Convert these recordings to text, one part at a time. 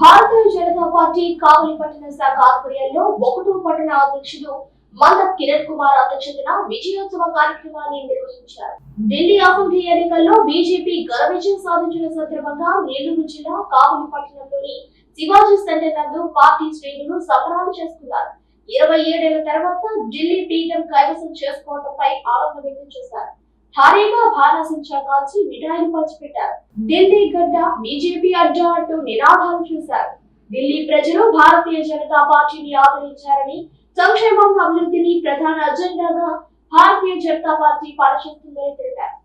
Bharatiya Janata party కావలి పట్టణ శాఖ ఆధ్వర్యంలో ఒకటో పట్టణ అధ్యక్షుడు మంద కిరణ్ కుమార్ అధ్యక్షతన విజయోత్సవ కార్యక్రమాన్ని నిర్వహించారు. ఢిల్లీ అసెంబ్లీ ఎన్నికల్లో బీజేపీ ఘన విజయం సాధించిన సందర్భంగా నెల్లూరు జిల్లా కావలి పట్టణంలోని శివాజీ సెంటర్ నందు పార్టీ శ్రేణులు సంబరాలు చేసుకున్నారు. ఇరవై ఏడేళ్ళ తర్వాత ఢిల్లీ పీఠం కైవసం చేసుకోవడంపై ఆనందం వ్యక్తం చేశారు. భారీగా బాణాసంచా కాల్చి మిఠాయిలు పంచిపెట్టారు. ఢిల్లీ గడ్డ బీజేపీ అడ్డా అంటూ నినాదాలు చేశారు. ఢిల్లీ ప్రజలు భారతీయ జనతా పార్టీని ఆదరించారని సంక్షేమం అభివృద్ధిని ప్రధాన అజెండాగా భారతీయ జనతా పార్టీ పనిచేస్తుందని తెలిపారు.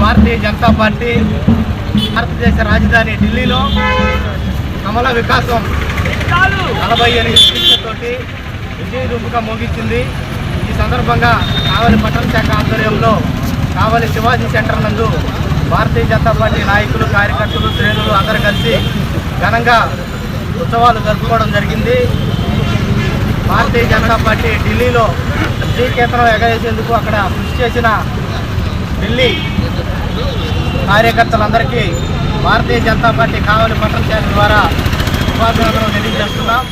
భారతీయ జనతా పార్టీ భారతదేశ రాజధాని ఢిల్లీలో కమల వికాసం నలభై ఎనిమిది సీట్లతోటి విజయ రూపుగా ముగించింది. ఈ సందర్భంగా కావలి పట్టణ శాఖ ఆధ్వర్యంలో కావలి శివాజీ సెంటర్ నందు భారతీయ జనతా పార్టీ నాయకులు కార్యకర్తలు శ్రేణులు అందరూ కలిసి ఘనంగా ఉత్సవాలు జరుపుకోవడం జరిగింది. భారతీయ జనతా పార్టీ ఢిల్లీలో శ్రీకేతనం ఎగరేసేందుకు అక్కడ కృషి చేసిన ఢిల్లీ కార్యకర్తలందరికీ భారతీయ జనతా పార్టీ కావలి పట్టణ శాఖ ద్వారా ఉపాధ్యాయులను తెలియజేస్తున్నాం.